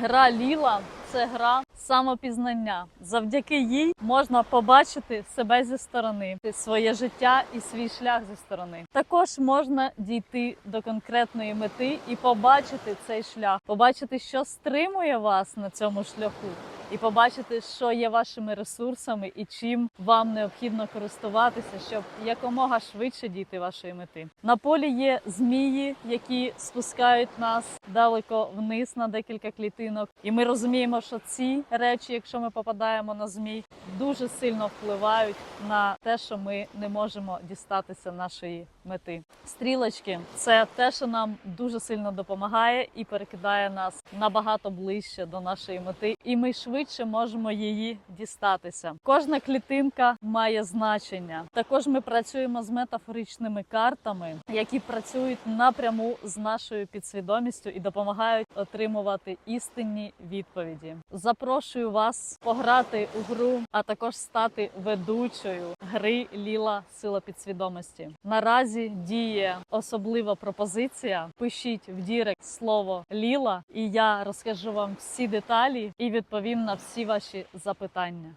Гра Ліла це гра самопізнання. Завдяки їй можна побачити себе зі сторони, своє життя і свій шлях зі сторони. Також можна дійти до конкретної мети і побачити цей шлях, побачити, що стримує вас на цьому шляху. І побачити, що є вашими ресурсами і чим вам необхідно користуватися, щоб якомога швидше дійти вашої мети. На полі є змії, які спускають нас далеко вниз на декілька клітинок. І ми розуміємо, що ці речі, якщо ми попадаємо на змій, дуже сильно впливають на те, що ми не можемо дістатися нашої мети. Стрілочки це те, що нам дуже сильно допомагає і перекидає нас набагато ближче до нашої мети, і ми швидше можемо її дістатися. Кожна клітинка має значення. Також ми працюємо з метафоричними картами, які працюють напряму з нашою підсвідомістю і допомагають отримувати істинні відповіді. Запрошую вас пограти у гру, а також стати ведучою гри Ліла Сила підсвідомості. Наразі діє особлива пропозиція. Пишіть в Дірект слово Ліла, і я розкажу вам всі деталі і відповім на всі ваші запитання.